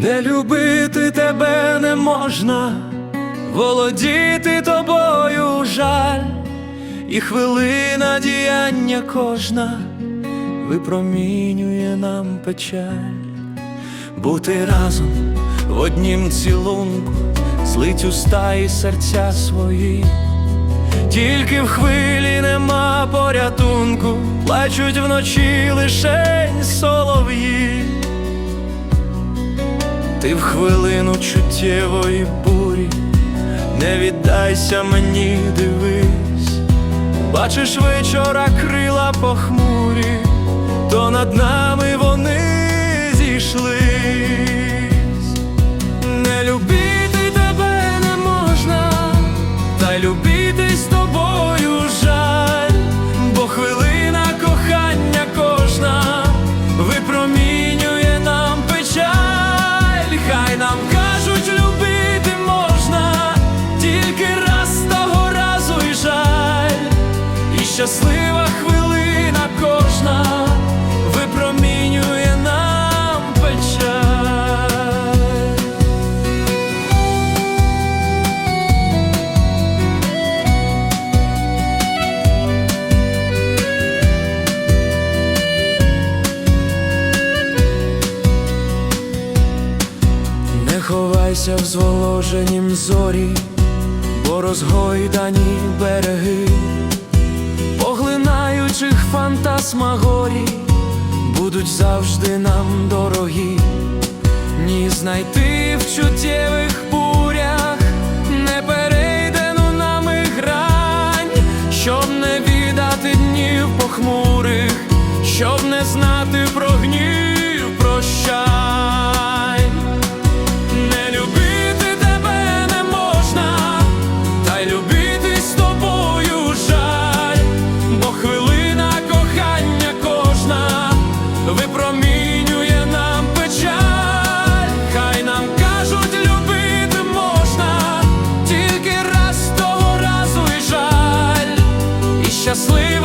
Не любити тебе не можна, володіти тобою жаль, і хвилина діяння кожна випромінює нам печаль, бути разом в однім цілунку, злить уста і серця свої. Тільки в хвилі нема порятунку, плачуть вночі лишень солов'ї. Ти в хвилину чуттєвої бурі, не віддайся мені, дивись, бачиш вечора крила похмурі, то над нами вони зійшлись. Не в зволоженім зорі, бо розгойдані береги, поглинаючих фантасмагорій, будуть завжди нам дорогі, ні знайти в чуттєвих бурях, не перейдену нами грань, щоб не віддати днів похмурих, щоб не знати про гнів тільки